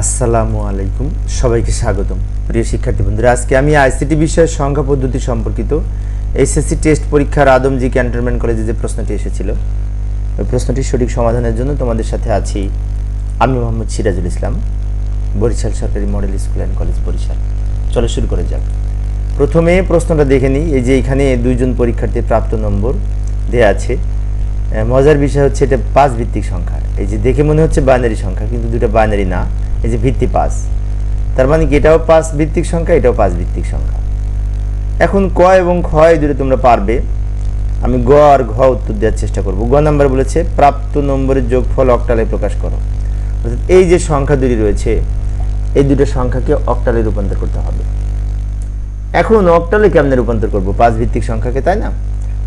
আসসালামু আলাইকুম, সবাইকে স্বাগতম। প্রিয় শিক্ষার্থী বন্ধুরা, আজকে আমি আইসিটি বিষয়ের সংখ্যা পদ্ধতি সম্পর্কিত এসএসসি টেস্ট পরীক্ষার আদমজি ক্যান্টনমেন্ট কলেজে যে প্রশ্নটি এসেছিল, ওই প্রশ্নটির সঠিক সমাধানের জন্য তোমাদের সাথে আছি আমি মোহাম্মদ সিরাজুল ইসলাম, বরিশাল সরকারি model school and college Barishal. চলো শুরু করে যাক। প্রথমে প্রশ্নটা দেখে নিই, এই যে এখানে দুইজন পরীক্ষার্থীর প্রাপ্ত নম্বর দেয়া আছে। মজার বিষয় হচ্ছে এটা পাঁচ ভিত্তিক সংখ্যা। এই যে দেখে মনে হচ্ছে বাইনারি সংখ্যা, কিন্তু দুটা বাইনারি না। এই যে ভিত্তি পাঁচ তার মানে কি এটাও পাঁচ ভিত্তিক সংখ্যা, এটাও পাঁচ ভিত্তিক সংখ্যা। এখন ক এবং খ দুটো তোমরা পারবে। আমি গ আর ঘ উত্তর দেওয়ার চেষ্টা করব। গ নাম্বার বলেছে, প্রাপ্ত নম্বরের যোগফল অক্টালে প্রকাশ করো। অর্থাৎ এই যে সংখ্যা দুটি রয়েছে, এই দুটো সংখ্যাকে অক্টালে রূপান্তর করতে হবে। এখন অক্টালে কেমনে রূপান্তর করব? পাঁচ ভিত্তিক সংখ্যাকে, তাই না?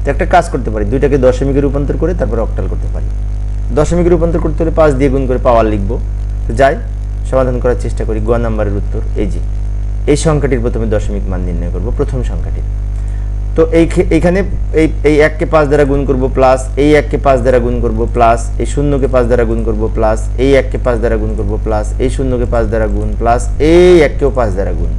তো একটা কাজ করতে পারি। দুইটাকে দশমিকে রূপান্তর করে তারপর অক্টাল করতে পারি। দশমিকে রূপান্তর করতে হলে পাঁচ দিয়ে গুণ করে পাওয়ার লিখব। তো যাই সমাধান করার চেষ্টা করি গ নাম্বারের উত্তর, এই যে। এই সংখ্যাটির প্রথমে দশমিক মান নির্ণয় করব, প্রথম সংখ্যাটি তো এই এইখানে এই এই এককে পাঁচ দ্বারা গুণ করব প্লাস, এই এককে পাঁচ দ্বারা গুণ করব প্লাস, এই শূন্যকে পাঁচ দ্বারা গুণ করব প্লাস, এই এককে পাঁচ দ্বারা গুণ করব প্লাস, এই শূন্যকে পাঁচ দ্বারা গুণ প্লাস, এই এককেও পাঁচ দ্বারা গুণ।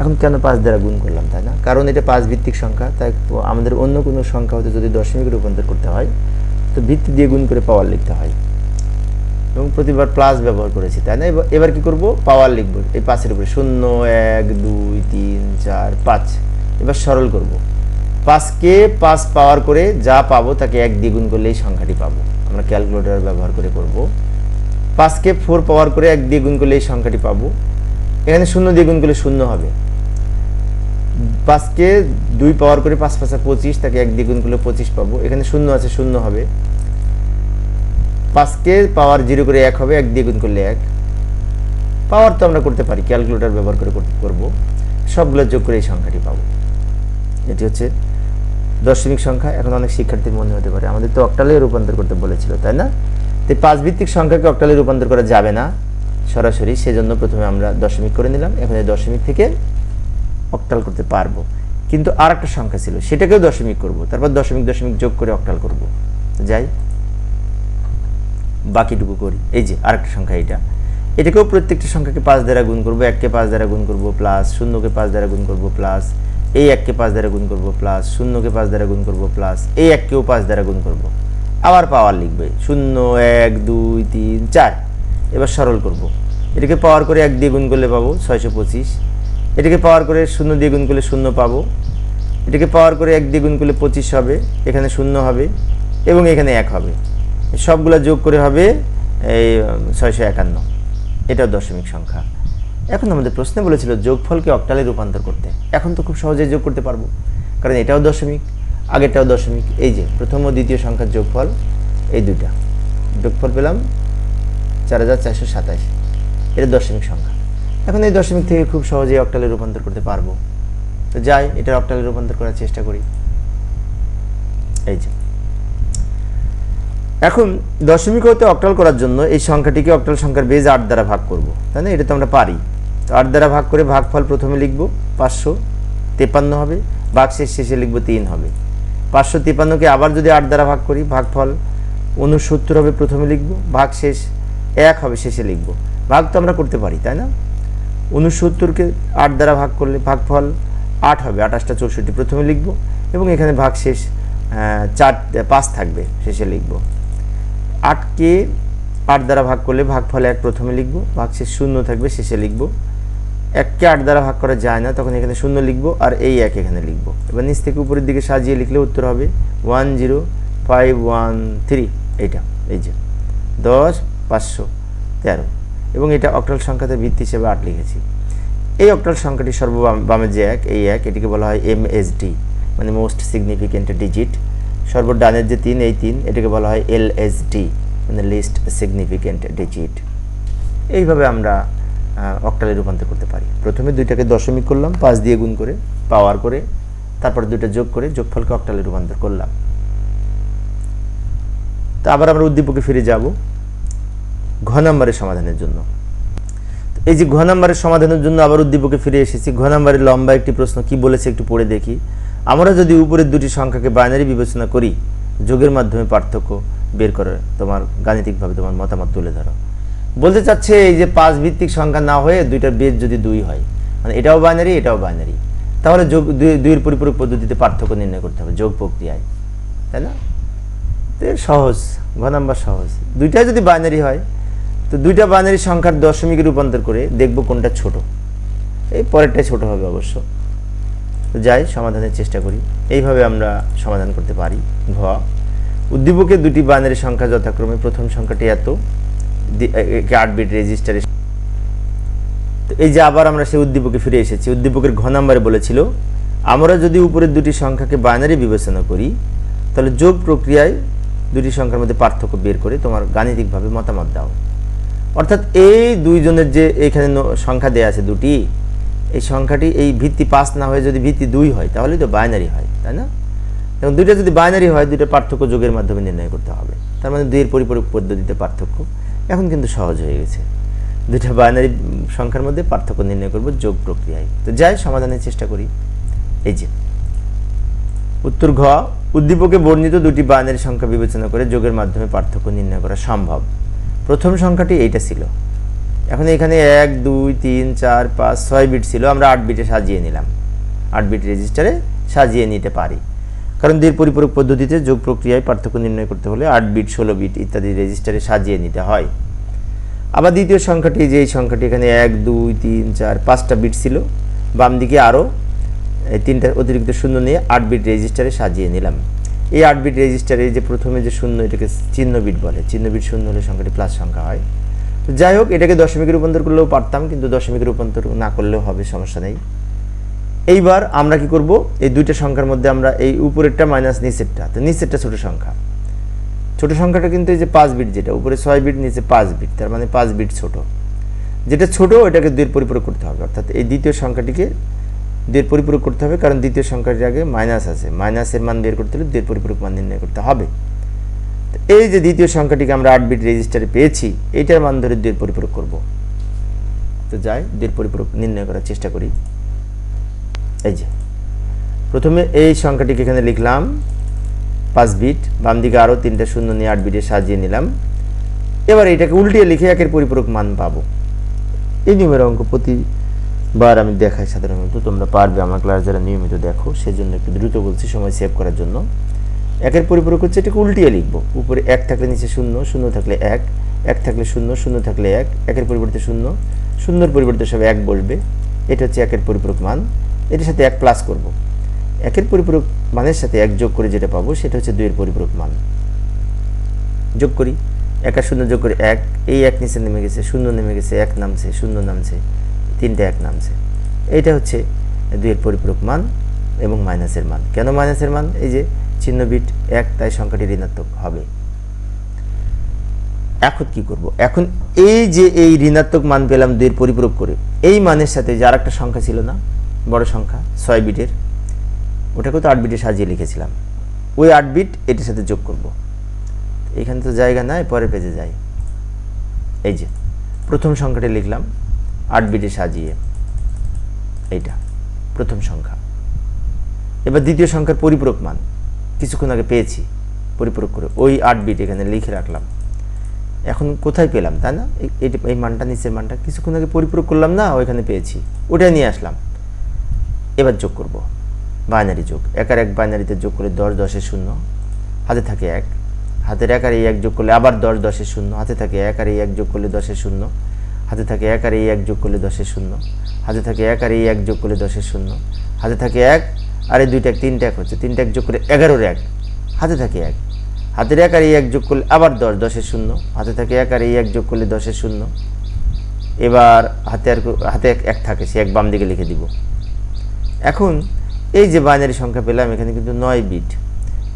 এখন কেন পাঁচ দ্বারা গুণ করলাম, তাই না? কারণ এটা পাঁচ ভিত্তিক সংখ্যা, তাই আমাদের অন্য কোনো সংখ্যা হতে যদি দশমিক রূপান্তর করতে হয়, তো ভিত্তি দিয়ে গুণ করে পাওয়ার লিখতে হয়। এবং প্রতিবার প্লাস ব্যবহার করেছি, তাই না? এবার- কি করব? পাওয়ার লিখব। এই পাঁচের উপরে শূন্য, এক, দুই, তিন, চার, পাঁচ। এবার সরল করব। পাঁচকে পাঁচ পাওয়ার করে যা পাবো তাকে এক দ্বিগুণ গুণ করলে এই সংখ্যাটি পাবো। আমরা ক্যালকুলেটর ব্যবহার করে করব। পাঁচকে ফোর পাওয়ার করে এক দিয়ে গুণ করলে এই সংখ্যাটি পাবো। এখানে শূন্য দ্বিগুণ করলে শূন্য হবে। পাঁচকে দুই পাওয়ার করে পাঁচ পাঁচা পঁচিশ, তাকে এক দ্বিগুণ করলে পঁচিশ পাবো। এখানে শূন্য আছে, শূন্য হবে। পাঁচকে পাওয়ার জিরো করে এক হবে, এক দিয়ে গুণ করলে এক। পাওয়ার তো আমরা করতে পারি, ক্যালকুলেটর ব্যবহার করে করব। সবগুলো যোগ করে এই সংখ্যাটি পাবো। এটি হচ্ছে দশমিক সংখ্যা, এখন অনেক শিক্ষার্থীর মনে হতে পারে। আমাদের তো অক্টালে রূপান্তর করতে বলেছিল, তাই না? তো এই পাঁচ ভিত্তিক সংখ্যাকে অক্টালে রূপান্তর করা যাবে না, সরাসরি। সেজন্য প্রথমে আমরা দশমিক করে নিলাম, এখন এই দশমিক থেকে অক্টাল করতে পারব। কিন্তু আর একটা সংখ্যা ছিল, সেটাকেও দশমিক করব, তারপর দশমিক দশমিক যোগ করে অক্টাল করব। যাই বাকিটুকু করি। এই যে আরেকটা সংখ্যা এটা এটাকেও প্রত্যেকটা সংখ্যাকে পাঁচ দ্বারা গুণ করব, এককে পাঁচ দ্বারা গুণ করব প্লাস, শূন্যকে পাঁচ দ্বারা গুণ করব প্লাস, এই এককে পাঁচ দ্বারা গুণ করব প্লাস, শূন্যকে পাঁচ দ্বারা গুণ করব প্লাস, এই এককেও পাঁচ দ্বারা গুণ করব। আবার পাওয়ার লিখবে, শূন্য, এক, দুই, তিন, চার। এবার সরল করব। এটাকে পাওয়ার করে এক দিয়ে গুণ করলে পাবো ছয়শো পঁচিশ। এটাকে পাওয়ার করে শূন্য দিয়ে গুণ করলে শূন্য পাবো। এটাকে পাওয়ার করে এক দিয়ে গুণ করলে পঁচিশ হবে, এখানে শূন্য হবে এবং এখানে এক হবে। সবগুলা যোগ করে হবে এই ছয়শো একান্ন। এটাও দশমিক সংখ্যা। এখন আমাদের প্রশ্নে বলেছিল যোগফলকে অক্টালে রূপান্তর করতে। এখন তো খুব সহজেই যোগ করতে পারব। কারণ এটাও দশমিক, আগেরটাও দশমিক। এই যে, প্রথম ও দ্বিতীয় সংখ্যার যোগফল, এই দুইটা। যোগফল পেলাম চার হাজার চারশো সাতাশ। এটা দশমিক সংখ্যা। এখন এই দশমিক থেকে খুব সহজেই অক্টালে রূপান্তর করতে পারব। তো যাই এটা অক্টালে রূপান্তর করার চেষ্টা করি। এই যে। এখন দশমিক হতে অক্টাল করার জন্য এই সংখ্যাটিকে অক্টাল সংখ্যার বেজ আট দ্বারা ভাগ করব, তাই না? এটা তো আমরা পারি। তো আট দ্বারা ভাগ করে ভাগফল প্রথমে লিখব, পাঁচশো তেপান্ন হবে, ভাগশেষ শেষে লিখব তিন হবে। পাঁচশো তেপান্নকে আবার যদি আট দ্বারা ভাগ করি, ভাগফল উনসত্তর হবে প্রথমে লিখব ভাগ শেষ এক হবে শেষে লিখব। ভাগ তো আমরা করতে পারি, তাই না? উনসত্তরকে আট দ্বারা ভাগ করলে ভাগফল আট হবে, আঠাশটা চৌষট্টি প্রথমে লিখব, এবং এখানে ভাগ শেষ চার, পাঁচ থাকবে, শেষে লিখব। আটকে আট দ্বারা ভাগ করলে ভাগফল এক প্রথমে লিখব, ভাগশেষ শূন্য থাকবে, শেষে লিখব। এককে আট দ্বারা ভাগ করা যায় না, তখন এখানে শূন্য লিখব আর এই এক এখানে লিখব। এবার নিচ থেকে উপরের দিকে সাজিয়ে লিখলে উত্তর হবে one zero five one three, এইটা, এই যে দশ পাঁচশো তেরো। এবং এটা অক্টাল সংখ্যাতে ভিত্তি হিসেবে আট লিখেছি। এই অক্টাল সংখ্যাটি সর্ববাম, বামে যে এক, এই এক, এটিকে বলা হয় এম এস ডি মানে মোস্ট সিগনিফিকেন্ট ডিজিট সর্বডানের যে তিন, এই তিন, এটাকে বলা হয় এল এস ডি মানে লিস্ট সিগনিফিকেন্ট ডিজিট এইভাবে আমরা অক্টালে রূপান্তর করতে পারি। প্রথমে দুইটাকে দশমিক করলাম, পাঁচ দিয়ে গুণ করে পাওয়ার করে, তারপর দুইটা যোগ করে, যোগফলকে অক্টালে রূপান্তর করলাম। তা আবার আমরা উদ্দীপকে ফিরে যাব, ঘ নম্বরের সমাধানের জন্য। এই যে ঘ নম্বরের সমাধানের জন্য আবার উদ্দীপকে ফিরে এসেছি। ঘ নম্বরের লম্বা একটি প্রশ্ন, কি বলেছে একটু পড়ে দেখি। আমরা যদি উপরের দুটি সংখ্যাকে বাইনারি বিবেচনা করি, যোগের মাধ্যমে পার্থক্য বের করে তোমার গাণিতিকভাবে তোমার মতামত তুলে ধরো। বলতে চাচ্ছে এই যে পাঁচ ভিত্তিক সংখ্যা না হয়ে দুইটার বেদ যদি দুই হয় মানে এটাও বাইনারি এটাও বাইনারি তাহলে যোগ, দুই- দুইয়ের পরিপূরক পদ্ধতিতে পার্থক্য নির্ণয় করতে হবে যোগ প্রক্রিয়ায়। তাই না? তো সহজ, ঘ নাম্বার সহজ। দুইটা যদি বাইনারি হয়, তো দুইটা বাইনারি সংখ্যার দশমিকে রূপান্তর করে দেখব কোনটা ছোট। এই পরেরটাই ছোট হবে অবশ্য। যাই, সমাধানের চেষ্টা করি। এইভাবে আমরা সমাধান করতে পারি। ঘ উদ্দীপকে দুটি বাইনারি সংখ্যা যথাক্রমে প্রথম সংখ্যাটি এত আট বিট রেজিস্টারে তো এই যে আবার আমরা সেই উদ্দীপকে ফিরে এসেছি। উদ্দীপকের ঘ নাম্বারে বলেছিল, আমরা যদি উপরের দুটি সংখ্যাকে বাইনারি বিবেচনা করি, তাহলে যোগ প্রক্রিয়ায় দুটি সংখ্যার মধ্যে পার্থক্য বের করে তোমার গাণিতিকভাবে মতামত দাও। অর্থাৎ এই দুইজনের যে এখানে সংখ্যা দেয়া আছে দুটি এই সংখ্যাটি এই ভিত্তি পাঁচ না হয়ে যদি ভিত্তি দুই হয়, তাহলেই তো বাইনারি হয়, তাই না? এবং দুইটা যদি বাইনারি হয়, দুইটা পার্থক্য যোগের মাধ্যমে নির্ণয় করতে হবে। তার মানে দুইয়ের পরিপূরক পদ্ধতিতে পার্থক্য এখন কিন্তু সহজ হয়ে গেছে। দুইটা বাইনারি সংখ্যার মধ্যে পার্থক্য নির্ণয় করব যোগ প্রক্রিয়ায়। তো যাই, সমাধানের চেষ্টা করি। এই যে, উত্তর ঘ, উদ্দীপকে বর্ণিত দুটি বাইনারি সংখ্যা বিবেচনা করে যোগের মাধ্যমে পার্থক্য নির্ণয় করা সম্ভব। প্রথম সংখ্যাটি এইটা ছিল। এখন এখানে এক, দুই, তিন, চার, পাঁচ, ছয় বিট ছিল, আমরা আট বিটে সাজিয়ে নিলাম। আট বিট রেজিস্টারে সাজিয়ে নিতে পারি। কারণ দুই পরিপূরক পদ্ধতিতে যোগ প্রক্রিয়ায় পার্থক্য নির্ণয় করতে হলে আট বিট ষোলো বিট ইত্যাদি রেজিস্টারে সাজিয়ে নিতে হয়। আবার দ্বিতীয় সংখ্যাটি যে সংখ্যাটি এখানে এক, দুই, তিন, চার, পাঁচটা বিট ছিল, বাম দিকে আরও তিনটা অতিরিক্ত শূন্য নিয়ে আট বিট রেজিস্টারে সাজিয়ে নিলাম। এই আট বিট রেজিস্টারে যে প্রথমে যে শূন্য এটাকে চিহ্ন বিট বলে, চিহ্ন বিট শূন্য হলে সংখ্যাটি প্লাস সংখ্যা হয়। তো যাই হোক, এটাকে দশমিকে রূপান্তর করলেও পারতাম, কিন্তু দশমিকে রূপান্তর না করলেও হবে, সমস্যা নেই। এইবার আমরা কি করব? এই দুইটা সংখ্যার মধ্যে আমরা এই উপরেরটা মাইনাস নিচেরটা, তো নিচেরটা ছোট সংখ্যা। ছোট সংখ্যাটা কিন্তু এই যে পাঁচ বিট যেটা, উপরে ছয় বিট নিচে পাঁচ বিট তার মানে পাঁচ বিট ছোট। যেটা ছোট ওটাকে দুইয়ের পরিপূরক করতে হবে, অর্থাৎ এই দ্বিতীয় সংখ্যাটিকে দুইয়ের পরিপূরক করতে হবে, কারণ দ্বিতীয় সংখ্যাটির আগে মাইনাস আছে। মাইনাসের মান বের করতে হলে দুইয়ের পরিপূরক মান নির্ণয় করতে হবে। এই যে দ্বিতীয় সংখ্যাটিকে আমরা আট বিট রেজিস্টারে পেয়েছি এইটার মান ধরে দুইয়ের পরিপূরক করব। তো যাই, দুইয়ের পরিপূরক নির্ণয় করার চেষ্টা করি। এই যে, প্রথমে এই সংখ্যাটিকে এখানে লিখলাম, পাঁচ বিট বাম দিকে আরও তিনটা শূন্য নিয়ে আট বিটে সাজিয়ে নিলাম। এবার এটাকে উল্টিয়ে লিখে একের পরিপূরক মান পাবো। এই নিয়মের অঙ্ক প্রতিবার আমি দেখাই সাধারণত, তোমরা পারবে আমার ক্লাস যারা নিয়মিত দেখো, সেজন্য একটু দ্রুত বলছি, সময় সেভ করার জন্য। একের পরিপূরক হচ্ছে এটাকে উল্টিয়ে লিখব। উপরে এক থাকলে নিচে শূন্য শূন্য থাকলে এক এক থাকলে শূন্য শূন্য থাকলে এক, একের পরিবর্তে শূন্য, শূন্যর পরিবর্তে সব এক বসবে এটা হচ্ছে একের পরিপূরক মান। এটার সাথে এক প্লাস করব। একের পরিপূরক মানের সাথে এক যোগ করে যেটা পাবো, সেটা হচ্ছে দুইয়ের পরিপূরক মান। যোগ করি। এক আর শূন্য যোগ করে এক, এই এক নিচে নেমে গেছে, শূন্য নেমে গেছে, এক নামছে, শূন্য নামছে, তিনটে এক নামছে। এইটা হচ্ছে দুইয়ের পরিপূরক মান এবং মাইনাসের মান। কেন মাইনাসের মান? এই যে চিহ্ন বিট এক, তাই সংখ্যাটি ঋণাত্মক হবে। এখন কি করব? এখন এই যে এই ঋণাত্মক মান পেলাম দুইয়ের পরিপূরক করে, এই মানের সাথে যে আর একটা সংখ্যা ছিল না, বড় সংখ্যা, ছয় বিটের ওটাকে তো আট বিটে সাজিয়ে লিখেছিলাম। ওই আট বিট এটির সাথে যোগ করব। এখানে তো জায়গা নাই পরে পেজে যাই। এই যে, প্রথম সংখ্যাটি লিখলাম আট বিটে সাজিয়ে এইটা, প্রথম সংখ্যা। এবার দ্বিতীয় সংখ্যার পরিপূরক মান। কিছুক্ষণ আগে পেয়েছি, পরিপূরক করে। ওই আট বিট এখানে লিখে রাখলাম। এখন কোথায় পেলাম, তাই না? এই- মানটা, নিচের মানটা কিছুক্ষণ আগে পরিপূরক করলাম না, ওইখানে পেয়েছি। ওটা নিয়ে আসলাম। এবার যোগ করব। বাইনারি যোগ। এক আর এক বাইনারিতে যোগ করলে দশ দশের শূন্য। হাতে থাকে এক। হাতের এক আর এই এক যোগ করলে আবার দশ দশের শূন্য। হাতে থাকে এক আর এই এক যোগ করলে দশের শূন্য। হাতে থাকে এক আর এই এক যোগ করলে দশের শূন্য। হাতে থাকে এক আর এই এক যোগ করলে দশের শূন্য। হাতে থাকে এক আর এই দুইটা এক, তিনটা এক হচ্ছে, তিনটা এক যোগ করে এগারোর এক, হাতে থাকে এক। হাতের এক আর এই এক যোগ করলে আবার দশ দশের শূন্য। হাতে থাকে এক আর এই এক যোগ করলে দশের শূন্য। এবার হাতে আর হাতে এক এক থাকে, সে এক বাম দিকে লিখে দিব। এখন এই যে বাইনারি সংখ্যা পেলাম, এখানে কিন্তু নয় বিট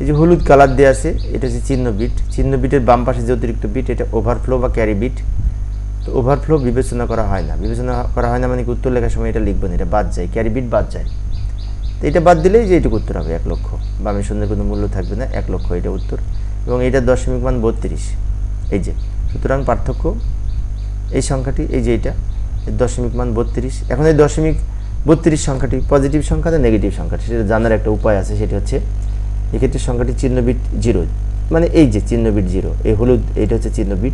এই যে হলুদ কালার দেওয়া আছে, এটা হচ্ছে চিহ্ন বিট চিহ্ন বিটের বাম পাশে যে অতিরিক্ত বিট এটা ওভারফ্লো বা ক্যারি বিট তো ওভারফ্লো বিবেচনা করা হয় না। বিবেচনা করা হয় না মানে উত্তর লেখার সময় এটা লিখব না, এটা বাদ যায় ক্যারি বিট বাদ যায়। তো এটা বাদ দিলেই যে এটুকু উত্তর হবে, এক লক্ষ। বামে শূন্যের কোনো মূল্য থাকবে না, এক লক্ষ এটা উত্তর। এবং এটা দশমিক মান বত্রিশ। এই যে, সুতরাং পার্থক্য এই সংখ্যাটি, এই যে এটা দশমিক মান বত্রিশ। এখন এই দশমিক বত্রিশ সংখ্যাটি পজিটিভ সংখ্যা না নেগেটিভ সংখ্যাটি? সেটা জানার একটা উপায় আছে, সেটি হচ্ছে এক্ষেত্রে সংখ্যাটি চিহ্নবিট জিরো। মানে এই যে চিহ্নবিট জিরো, এই হলুদ এইটা হচ্ছে চিহ্নবিট।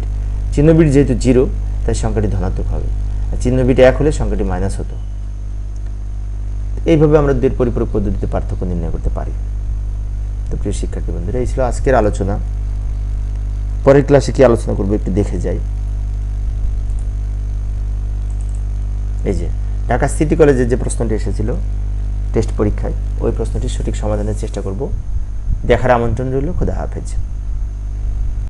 চিহ্নবিট যেহেতু জিরো, তাই সংখ্যাটি ধনাত্মক হবে। আর চিহ্ন বিটা এক হলে সংখ্যাটি মাইনাস হতো। এইভাবে আমরা দুইয়ের পরিপূরক পদ্ধতিতে পার্থক্য নির্ণয় করতে পারি। তো প্রিয় শিক্ষার্থী বন্ধুরা, এই ছিল আজকের আলোচনা। পরের ক্লাসে কি আলোচনা করব একটু দেখে যাই। এই যে, ঢাকা সিটি কলেজের যে প্রশ্নটি এসেছিল, টেস্ট পরীক্ষায়, ওই প্রশ্নটির সঠিক সমাধানের চেষ্টা করব। দেখার আমন্ত্রণ রইল, খুদা হাফেজ।